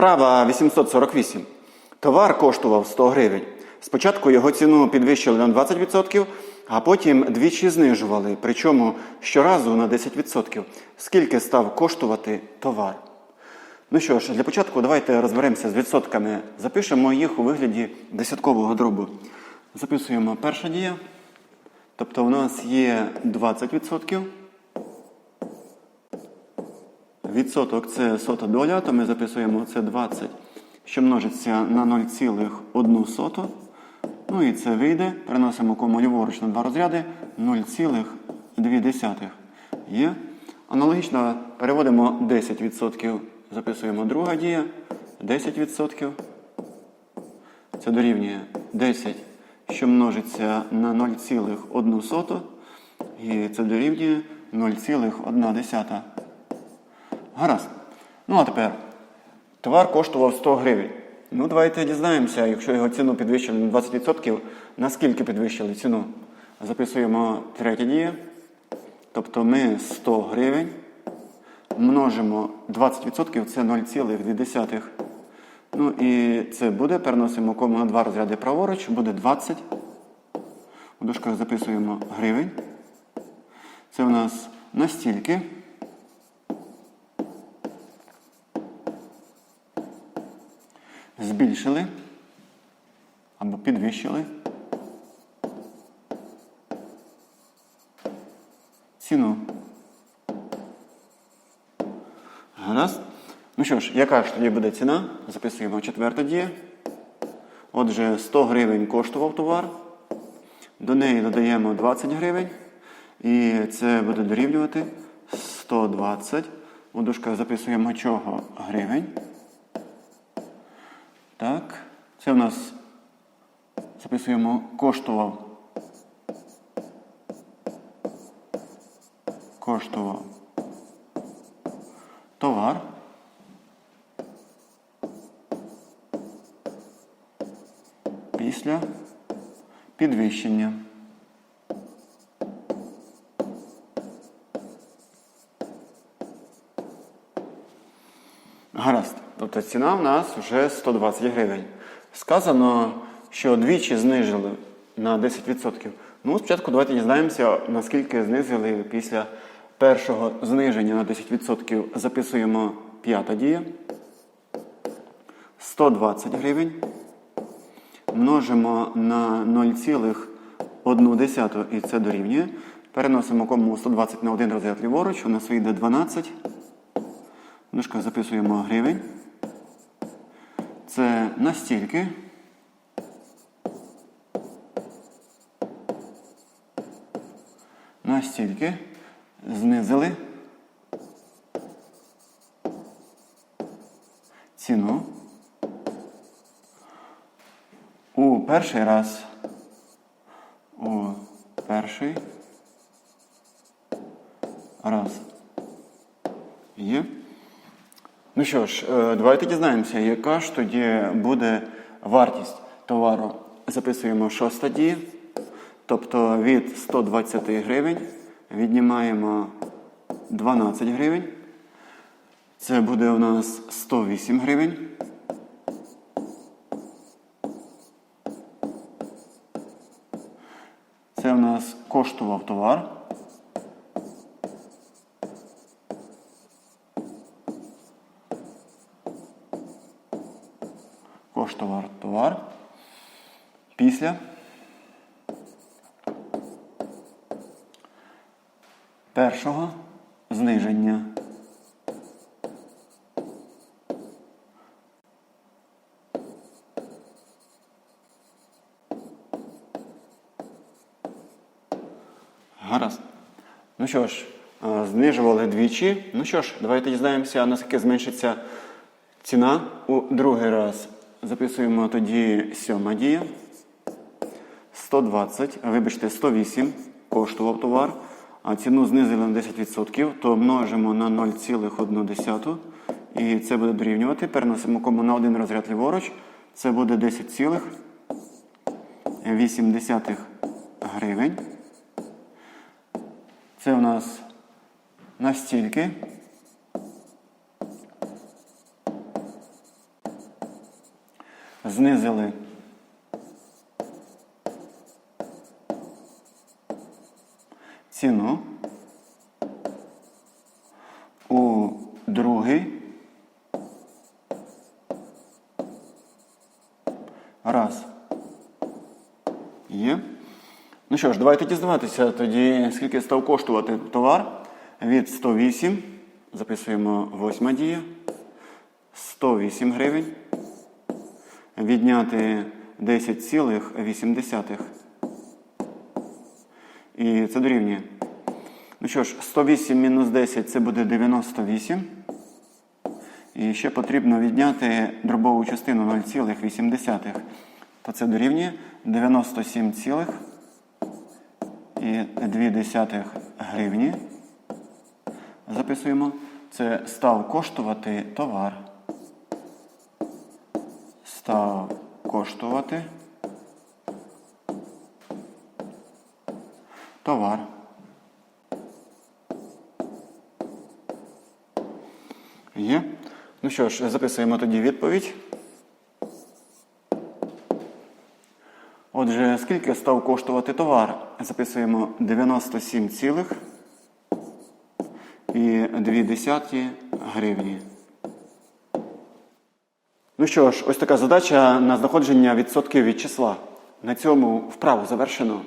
Вправа 848. Товар коштував 100 гривень. Спочатку його ціну підвищили на 20%, а потім двічі знижували, причому щоразу на 10%. Скільки став коштувати товар? Ну що ж, для початку давайте розберемося з відсотками. Запишемо їх у вигляді десяткового дробу. Записуємо перша дія. Тобто у нас є 20%. Відсоток це сота доля, то ми записуємо це 20, що множиться на 0,1 соту. Ну і це вийде. Переносимо кому на два розряди 0,2. Є. Аналогічно переводимо 10%. Записуємо друга дія. 10%. Це дорівнює 10, що множиться на 0,1 соту. І це дорівнює 0,1. Гаразд. Ну а тепер. Товар коштував 100 гривень. Ну, давайте дізнаємося, якщо його ціну підвищили на 20%, наскільки підвищили ціну. Записуємо третє діє. Тобто ми 100 гривень множимо 20%, це 0,2. Ну і це буде, переносимо кому на два розряди праворуч, буде 20. У дужках записуємо гривень. Це у нас настільки. Збільшили або підвищили ціну. Гаразд. Ну що ж, яка ж тоді буде ціна? Записуємо четверта дія. Отже, 100 гривень коштував товар. До неї додаємо 20 гривень. І це буде дорівнювати 120. У дужках записуємо чого гривень. Так, це в нас записуємо коштував. Коштував товар. Після підвищення. Гаразд. Тобто ціна в нас вже 120 гривень. Сказано, що двічі знижили на 10%. Ну, спочатку давайте дізнаємося, наскільки знизили після першого зниження на 10%. Записуємо п'ята дія. 120 гривень. Множимо на 0,1 і це дорівнює. Переносимо кому 120 на один розряд ліворуч, у нас вийде 12. Дужка записуємо гривень. Це настільки. Настільки знизили ціну. У перший раз. У перший раз. Є. Ну що ж, е, давайте дізнаємося, яка ж тоді буде вартість товару. Записуємо шоста дія. Тобто від 120 гривень віднімаємо 12 гривень. Це буде у нас 108 гривень. Це у нас коштував товар. Коштовар товар. Після першого зниження. Гаразд. Ну що ж, е, знижували двічі. Ну що ж, давайте дізнаємося, наскільки зменшиться ціна у другий раз. Записуємо тоді сьома дія. 120, а вибачте, 108 коштував товар, а ціну знизили на 10%, то множимо на 0,1. І це буде дорівнювати. Переносимо кому на один розряд ліворуч. Це буде 10,8 гривень. Це у нас настільки. Знизили ціну у другий раз. Є. Ну що ж, давайте дізнаватися тоді, скільки став коштувати товар від 108. Записуємо восьма дія. 108 гривень. Відняти 10,8. І це дорівнює. Ну що ж, 108 мінус 10 це буде 98. І ще потрібно відняти дробову частину 0,8. То це дорівнює 97,2 гривні. Записуємо. Це став коштувати товар. Став коштувати товар. Є. Ну що ж, записуємо тоді відповідь. Отже, скільки став коштувати товар? Записуємо 97 цілих і 2 гривні. Ну що ж, ось така задача на знаходження відсотків від числа. На цьому вправу завершено.